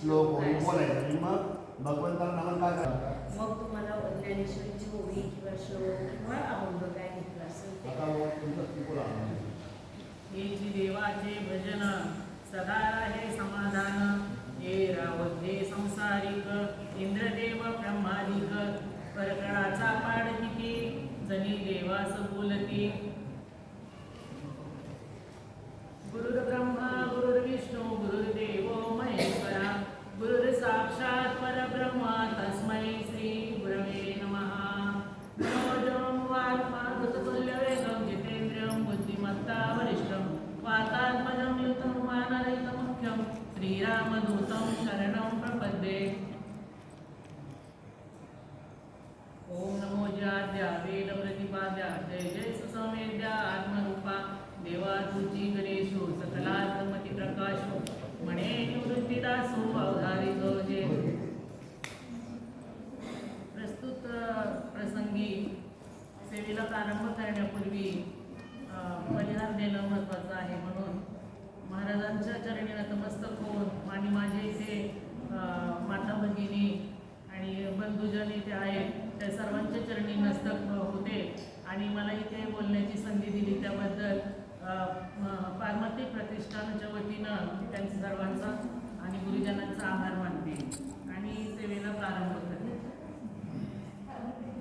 श्लोक होईल बोलायचं आणि मग भगवंताला नामन काय करायचं मग तुम्हाला ज्ञानेश्वरीची ओवी किंवा श्लोक किंवा अभंग काय घेतला असेल आता हे देवाचे भजन सदा राहे समाधान. हे रावते संसारिक इंद्रदेव ब्रह्मादिक. परकळाचा पाड किती जनी देवास बोलती. श्रीरामदूतं शरणं प्रपद्ये। ॐ नमो जाद्या वेद जय जय सुसमेद्या आत्मरूपा। देवा गणेशो सकला धर्मती प्रकाशो म्हणे निवृत्तीदासो अवधारी गजे प्रस्तुत प्रसंगी सेवेला प्रारंभ करण्यापूर्वी परिहार देणं महत्त्वाचं आहे म्हणून महाराजांच्या चरणी नतमस्तक होऊन आणि माझे इथे अ, माता भगिनी आणि बंधुजन इथे आहेत त्या सर्वांच्या चरणी नस्तक होते. आणि मला इथे बोलण्याची संधी दिली त्याबद्दल अ, पार्वती प्रतिष्ठानच्या वतीनं त्यांचा सर्वांचा आणि गुरुजनांचा आभार मानते. आणि सेवेला प्रारंभ करते.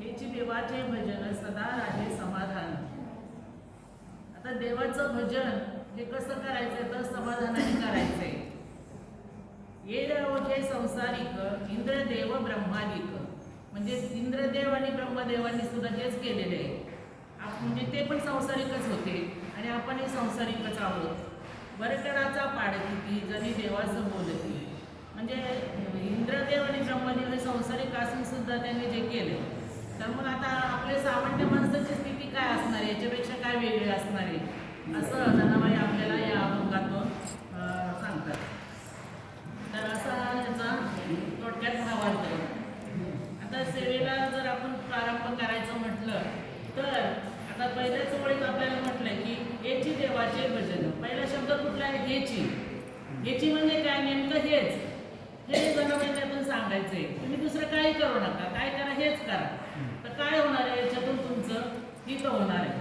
याची देवाचे भजन सदा राहे समाधान. आता देवाचं भजन हे कसं करायचं तर समाधानाने करायचंय. ये संसारिक संसारिक इंद्रदेव ब्रह्मादिक. म्हणजे इंद्रदेव आणि ब्रह्मदेवांनी सुद्धा हेच केलेले आहे. म्हणजे ते पण संसारिकच होते आणि आपणही संसारिकच आहोत. वरकणाचा पाड किती जरी देवाचं बोलती म्हणजे इंद्रदेव आणि ब्रह्मदेव हे संसारिक असून सुद्धा त्यांनी जे केले. तर मग आता आपले सामान्य माणसाची स्थिती काय असणार आहे? याच्यापेक्षा काय वेगळी असणार आहे? असं जनाबाई आपल्याला या अभंगातून अं, सांगतात तर असा याचा थोडक्यात भावार्थ आहे. आता सेवेला जर आपण प्रारंभ करायचं म्हटलं तर आता पहिल्याच ओळीत आपल्याला म्हटलं की हेची देवाचे भजन. पहिला शब्द कुठला आहे? हेची हेची म्हणजे काय? नेमकं हेच. हे जनाबाई त्यातून सांगायचंय. तुम्ही दुसरं काही करू नका. काय करा? हेच करा. तर काय होणार आहे? याच्यातून तुमचं हित होणार आहे.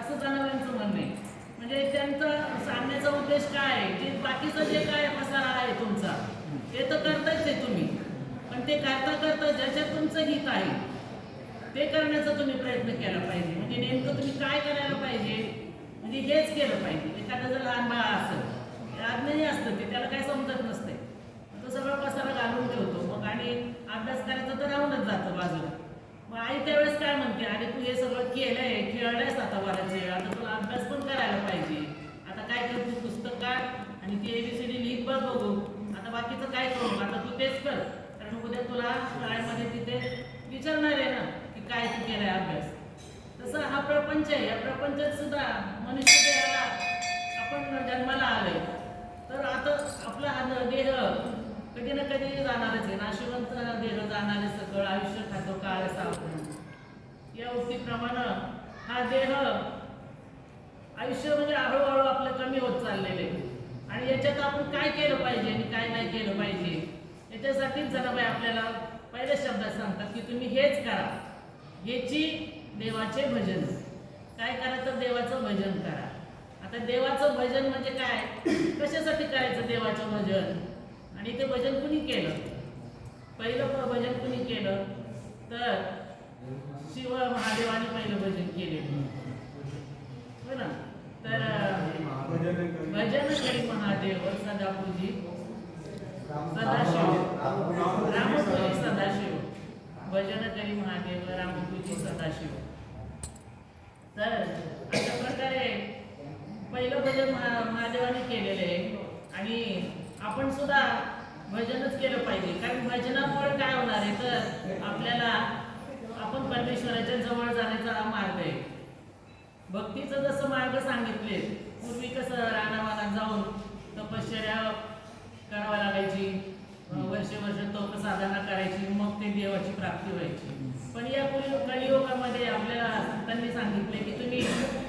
असं जनाबाईंचं म्हणणं आहे. म्हणजे त्यांचं सांगण्याचा उद्देश काय आहे? की बाकीचं जे काय पसारा आहे तुमचा ते तर करताच आहे तुम्ही. पण ते करता करता ज्याच्यात तुमचं हित आहे ते करण्याचा तुम्ही प्रयत्न केला पाहिजे. म्हणजे नेमकं तुम्ही काय करायला पाहिजे? म्हणजे हेच केलं पाहिजे. एखादं जर लहान बाळ असेल ते अज्ञानी असतं ते त्याला काही समजत नसते तो सगळं पसारा घालून ठेवतो. मग आणि अभ्यास करायचं तर राहूनच जातं बाजूला. मग आई त्यावेळेस काय म्हणते? अरे तू हे सगळं केलंय खेळलंयस आता बऱ्याच वेळ आता तुला अभ्यास पण करायला पाहिजे. आता काय कर तू पुस्तक काढ आणि ती एबीसीडी लिहित बघ बघू आता बाकीचं काय करू? आता तू तेच कर. कारण उद्या तुला शाळेमध्ये तिथे विचारणार आहे ना की काय तू केलाय अभ्यास? तसं हा प्रपंच आहे. या प्रपंचात सुद्धा मनुष्य देहाला आपण जन्माला आलोय. तर आता आपला हा देह कधी ना कधी जाणारच आहे. नाशिवंत देह जाणारे सगळं आयुष्य खातो काळ सावरून या उक्तीप्रमाणे हा देह आयुष्य म्हणजे हळूहळू आपलं कमी होत चाललेलं आहे. आणि याच्यात आपण काय केलं पाहिजे आणि काय नाही केलं पाहिजे याच्यासाठीच जनाबाई आपल्याला पहिल्या शब्दात सांगतात की तुम्ही हेच करा. याची देवाचे भजन. काय करा तर देवाचं भजन करा. आता देवाचं भजन म्हणजे काय? कशासाठी करायचं देवाचं भजन? आणि ते भजन कुणी केलं? पहिलं भजन कुणी केलं? तर शिव महादेवाने पहिलं भजन केलेलं. हो ना? तर भजन करी महादेव सदापूजी सदाशिव. रामपूजी सदाशिव. भजन करी महादेव रामकृती सदाशिव तर अशा प्रकारे पहिलं भजन महादेवाने केलेलं आहे. आणि आपण सुद्धा भजनच केलं पाहिजे. कारण भजनामुळे काय होणार आहे तर आपल्याला आपण परमेश्वराच्या जवळ जाण्याचा हा मार्ग आहे. भक्तीचं जसं मार्ग सांगितले पूर्वी कसं रानावानात जाऊन तपश्चर्या करावा लागायची. वर्षे वर्ष तप साधना करायची मग ते देवाची प्राप्ती व्हायची. पण या कलि- कलियुगामध्ये आपल्याला संतांनी सांगितले की तुम्ही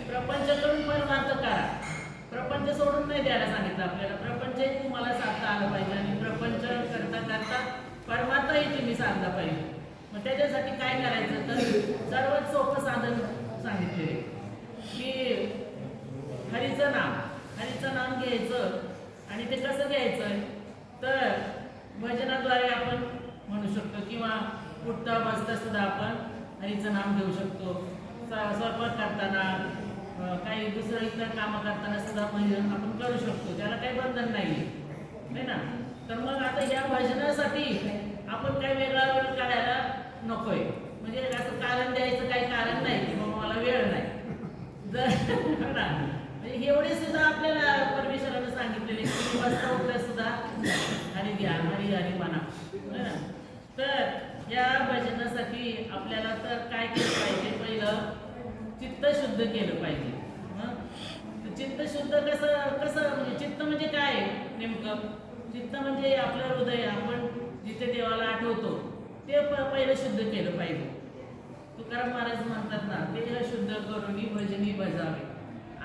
प्रपंच करून परमार्थ करा. प्रपंच सोडून नाही द्यायला सांगितलं आपल्याला. प्रपंच तुम्हाला साधता आलं पाहिजे आणि प्रपंच करता करता परमार्थही तुम्ही साधला पाहिजे. मग त्याच्यासाठी काय करायचं? तर सर्वात सोपं साधन सांगितले की हरीचं नाम. हरीचं नाम घ्यायचं आणि ते कसं घ्यायचं? तर भजनाद्वारे आपण म्हणू शकतो किंवा उठता बसता सुद्धा आपण हरीचं नाम घेऊ शकतो. स्वयंपाक करताना काही दुसरं इतर कामं करताना सुद्धा भजन आपण करू शकतो. त्याला काही बंधन नाही आहे ना? तर मग आता या भजनासाठी आपण काही वेगळा वेळ काढायला नकोय. म्हणजे असं कारण द्यायचं काही कारण नाही की बाबा मला वेळ नाही. जर ना? म्हणजे एवढे सुद्धा आपल्याला परमिशन सांगितलेले की वाजता उठल्या सुद्धा आणि घ्या हरी हरी म्हणा हो ना? तर या भजनासाठी आपल्याला तर काय केलं पाहिजे? पहिलं चित्त शुद्ध केलं पाहिजे. हं? चित्त शुद्ध कसं कसं म्हणजे चित्त म्हणजे काय आहे नेमकं? चित्त म्हणजे आपलं हृदय आपण जिथे देवाला आठवतो ते पहिलं शुद्ध केलं पाहिजे. तुकाराम महाराज म्हणतात ना देह शुद्ध करून भजनी बजावे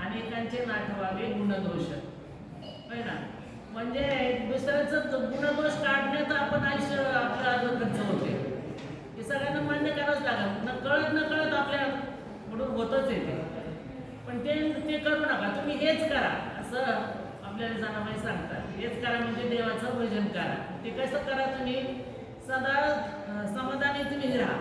अनेकांचे नाठवावे गुणदोष. होय ना? म्हणजे दुसऱ्याचं गुणदोष काढण्याचं आपण आयुष्य आपल्या अर्ध खर्च होते हे सगळ्यांना मान्य करावंच लागेल. न कळत न कळत आपल्या म्हणून होतच येते पण ते ते करू नका. तुम्ही हेच करा. असं आपल्याला जनाबाई सांगतात. हेच करा म्हणजे देवाचं भजन करा. ते कसं करा तुम्ही? सदा समाधानी तुम्ही राहा.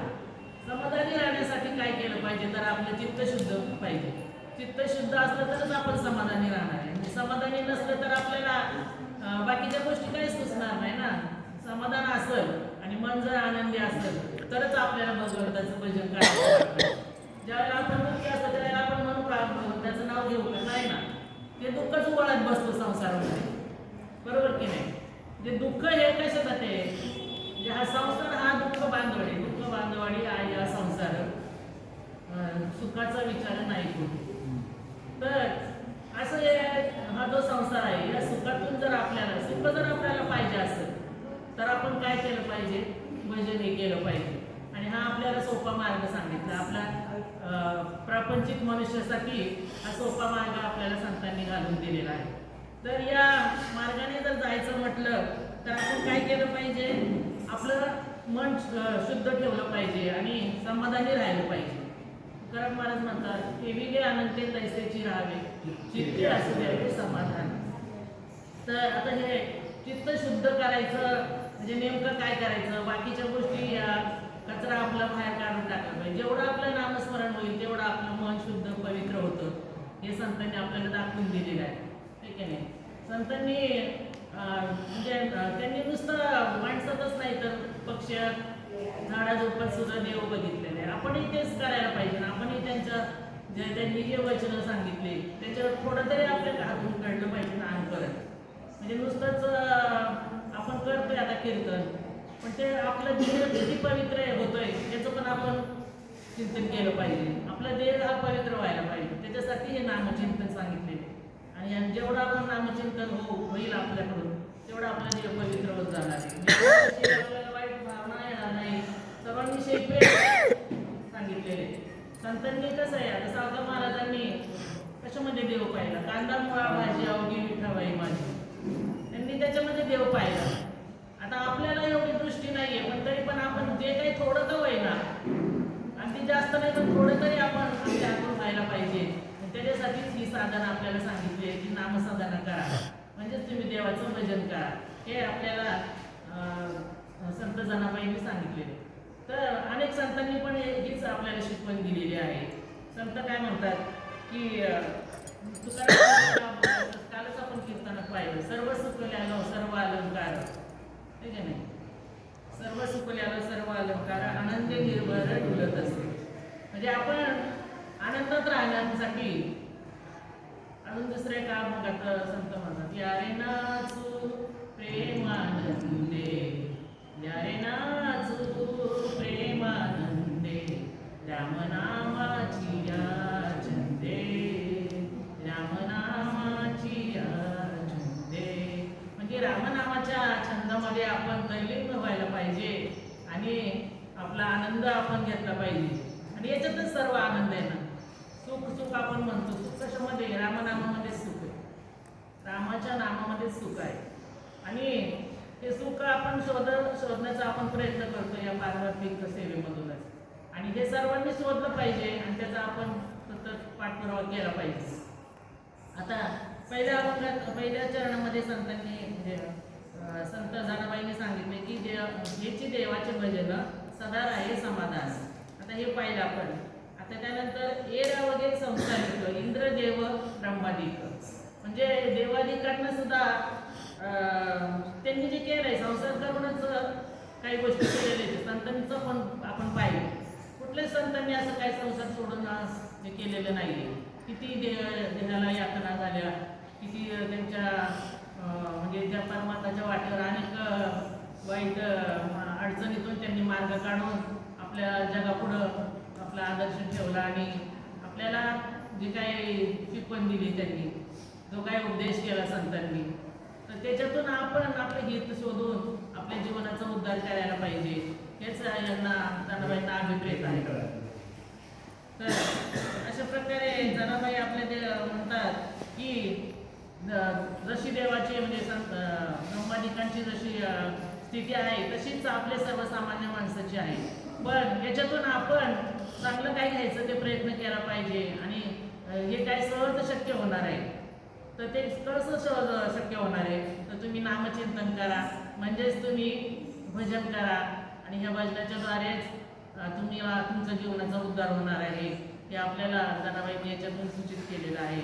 समाधानी राहण्यासाठी काय केलं पाहिजे? तर आपलं चित्त शुद्ध पाहिजे. चित्त शुद्ध असलं तरच आपण समाधानी राहणार आहे. म्हणजे समाधानी नसलं तर आपल्याला बाकीच्या गोष्टी काही सुचणार नाही ना. समाधान असेल आणि मन जर आनंदी असेल तरच आपल्याला भगवंताचं भजन करायचं ज्यावेळेला आपण दुःखी असतो त्यावेळेला आपण म्हणू का त्याचं नाव घेऊ का? नाही ना. ते दुःखच वळत बसतो संसारामध्ये. बरोबर की नाही? जे दुःख हे कशात ते? जे हा संसार हा दुःख बांधवडी. दुःख बांधवाडी आहे हा संसार. सुखाचा विचार नाही कोणी. तर असं हा जो संसार आहे या सुखातून जर आपल्याला सुख जर आपल्याला पाहिजे असेल तर आपण काय केलं पाहिजे? भजन हे केलं पाहिजे. आणि हा आपल्याला सोपा मार्ग सांगितला. आपला प्रापंचिक मनुष्यासाठी हा सोपा मार्ग आपल्याला संतांनी घालून दिलेला आहे. तर या मार्गाने जर जायचं म्हटलं तर आपण काय केलं पाहिजे? आपलं मन शुद्ध ठेवलं पाहिजे आणि समाधानी राहिलं पाहिजे. तुकाराम महाराज म्हणतात ठेविले अनंते तैसेची राहावे. चित्ते असू द्यावे समाधान. तर आता हे चित्त शुद्ध करायचं म्हणजे नेमकं काय करायचं? बाकीच्या गोष्टी या कचरा आपला बाहेर काढून टाकला पाहिजे. जेवढं आपलं नामस्मरण होईल तेवढं आपलं मन शुद्ध पवित्र होतं. हे संतांनी आपल्याला दाखवून दिलेलं आहे. ठीक आहे नाही संतांनी म्हणजे त्यांनी नुसतं माणसातच नाही तर पक्ष झाडाझोपात सुद्धा देव बघितलेले आहे आपणही तेच करायला पाहिजे ना. आपणही त्यांच्या जे त्यांनी जे वचनं सांगितले त्याच्यावर थोडं तरी आपल्याला हातून काढलं पाहिजे ना करत म्हणजे नुसतंच आपण करतोय आता कीर्तन पण ते आपलं देह किती पवित्र होतोय त्याचं पण आपण चिंतन केलं पाहिजे. आपला देह हा पवित्र व्हायला पाहिजे. त्याच्यासाठी हे नामचिंतन सांगितले. आणि जेवढं आपण नामचिंतन हो होईल आपल्याकडून तेवढं आपला देह पवित्र होत जाणार आहे. म्हणजे देवाविषयी आपल्याला वाईट भावना येणार नाही सर्वांविषयी सांगितलेले. संतांनी कसं आहे? आता सावता महाराजांनी कशामध्ये देव पाहिला? कांदा मुळा भाजी अवघी विठाबाई माझी. त्यांनी त्याच्यामध्ये देव पाहिला. आता आपल्याला एवढी दृष्टी नाहीये पण तरी पण आपण जे काही थोडं तर होईना अगदी जास्त नाही तर थोडं तरी आपण आपल्या हातून व्हायला पाहिजे. त्याच्यासाठीच ही साधना आपल्याला सांगितली आहे की नामसाधना करा. म्हणजेच तुम्ही देवाचं भजन करा. हे आपल्याला संत जनाबाईंनी सांगितलेले तर अनेक संतांनी पण हीच आपल्याला शिकवण दिलेली आहे. संत काय म्हणतात की कालच आपण कीर्तनात पाहिलं. सर्व सुकल्यानं सर्व अलंकार. ठीक आहे नाही? सर्व सुकल्यानं सर्व अलंकार आनंद निर्भर डुलत असते म्हणजे आपण आनंदात राहण्यासाठी अजून दुसरे का मग आता संत म्हणतात यारे नाचू प्रेमानंदे यारे ना आपण तल्लीन व्हायला पाहिजे आणि आपला आनंद आपण घेतला पाहिजे. आणि याच्यातच सर्व आनंद आहे ना. सुख सुख आपण म्हणतो. सुख कशामध्ये? रामनामामध्ये सुख आहे. रामाच्या नामामध्ये सुख आहे. आणि ते सुख आपण शोध शोधण्याचा आपण प्रयत्न करतो या पारमार्थिक सेवेमधूनच. आणि हे सर्वांनी शोधलं पाहिजे आणि त्याचा आपण सतत पाठपुरावा केला पाहिजे. आता पहिल्या अभंगात पहिल्या चरणामध्ये संतांनी म्हणजे संत जनाबाईंनी सांगितले की देव हेची देवाचे भजन सदा राहे समाधान. आता हे पाहिलं आपण. आता त्यानंतर एरा वगैरे संसारिक इंद्रदेव ब्रह्मादिक. म्हणजे देवादिकांना सुद्धा त्यांनी जे केलंय संसार करूनच काही गोष्टी केलेल्या आहेत. संतांचं पण आपण पाहिलं. कुठल्याच संतांनी असं काही संसार सोडून हे केलेलं नाहीये. किती देह देहाला यातना झाल्या किती त्यांच्या म्हणजे त्या परमात्माच्या वाटेवर अनेक वाईट अडचणीतून त्यांनी मार्ग काढून आपल्या जगापुढं आपला आदर्श ठेवला आणि आपल्याला जे काही शिकवण दिली त्यांनी जो काही उपदेश केला संतांनी तर त्याच्यातून आपण आपलं हित शोधून आपल्या जीवनाचा उद्धार करायला पाहिजे हेच यांना जनाबाईंना अभिप्रेत आहे. तर अशा प्रकारे जनाबाई आपल्या ते म्हणतात की जशी देवाची म्हणजे संवादिकांची जशी स्थिती आहे तशीच आपले सर्वसामान्य माणसाची आहे. पण याच्यातून आपण चांगलं काय घ्यायचं ते प्रयत्न केला पाहिजे आणि हे काय सहज शक्य होणार आहे? तर ते कसं सहज शक्य होणार आहे? तर तुम्ही नामचिंतन करा. म्हणजेच तुम्ही भजन करा. आणि ह्या भजनाच्या द्वारेच तुम्ही अ, तुमच्या जीवनाचा उद्धार होणार आहे. हे आपल्याला जनाबाईंनी याच्यातून सूचित केलेलं आहे.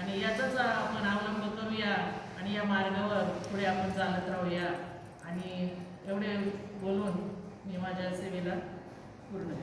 आणि याचाच आपण अवलंब करूया आणि या मार्गावर पुढे आपण चालत राहूया. आणि एवढे बोलून मी माझ्या सेवेला पूर्ण